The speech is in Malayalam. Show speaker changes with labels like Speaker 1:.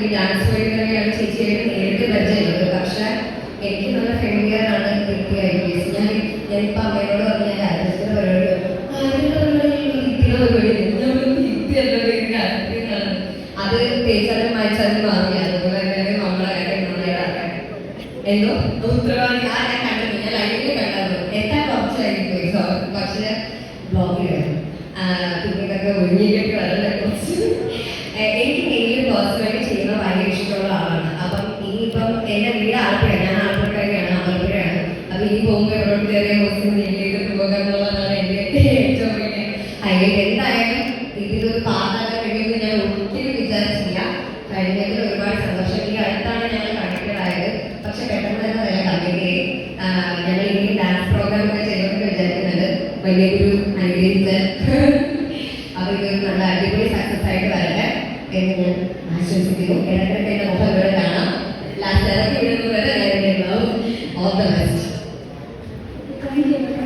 Speaker 1: ഈ ഡാൻസ് വഴിയാണ് ചേച്ചിയായിട്ട് നേരിട്ട് പരിചയമുള്ളത്. പക്ഷെ എനിക്ക് നല്ല ഫെമിലിയർ ആണ് എസ് ഞാൻ ഞാനിപ്പോൾ അമ്മയോട് പറഞ്ഞ ആരോഗ്യത്തിന്റെ പരിപാടി അത് തേച്ചാലും മായച്ചാലും മാറി അതുപോലെ തന്നെ നമ്മളെ എന്തോ? ഉത്തരവാദി ആ ഞാൻ കണ്ടു ഞാൻ ലൈവിൽ കണ്ടത് എത്താൻ കുറച്ചായിരിക്കും. പക്ഷേ ബ്ലോഗിലായിരുന്നു അപ്പം ഇനി പോകുമ്പോൾ എവിടെ കയറിയ മുസ്ലിം ജില്ലയിലേക്ക് പോകുക എന്നുള്ളതാണ് എന്റെ ഏറ്റവും വലിയ ഹൈലൈറ്റ് എന്തായാലും ഇതിലൊരു പാട്ടാക്കാൻ കഴിയുമെന്ന് ഞാൻ ഒരിക്കലും വിചാരിച്ചില്ല. കഴിഞ്ഞതിൽ ഒരുപാട് സന്തോഷം. ഈ അടുത്താണ് ഞങ്ങൾ കണക്റ്റഡ് പക്ഷെ പെട്ടെന്ന് തന്നെ നല്ല കമ്മിറ്റി ഞങ്ങൾ ഇനി ഡാൻസ് പ്രോഗ്രാം ഒക്കെ ചെയ്യണമെന്ന് വിചാരിക്കുന്നുണ്ട്. വലിയ ഒരു അനുഗ്രഹിച്ച് അവർക്ക് നല്ല അടിപൊളി സക്സസ് ആയിട്ട് വരട്ടെ എന്ന് ഞാൻ ആശംസിക്കുന്നു.
Speaker 2: Thank you.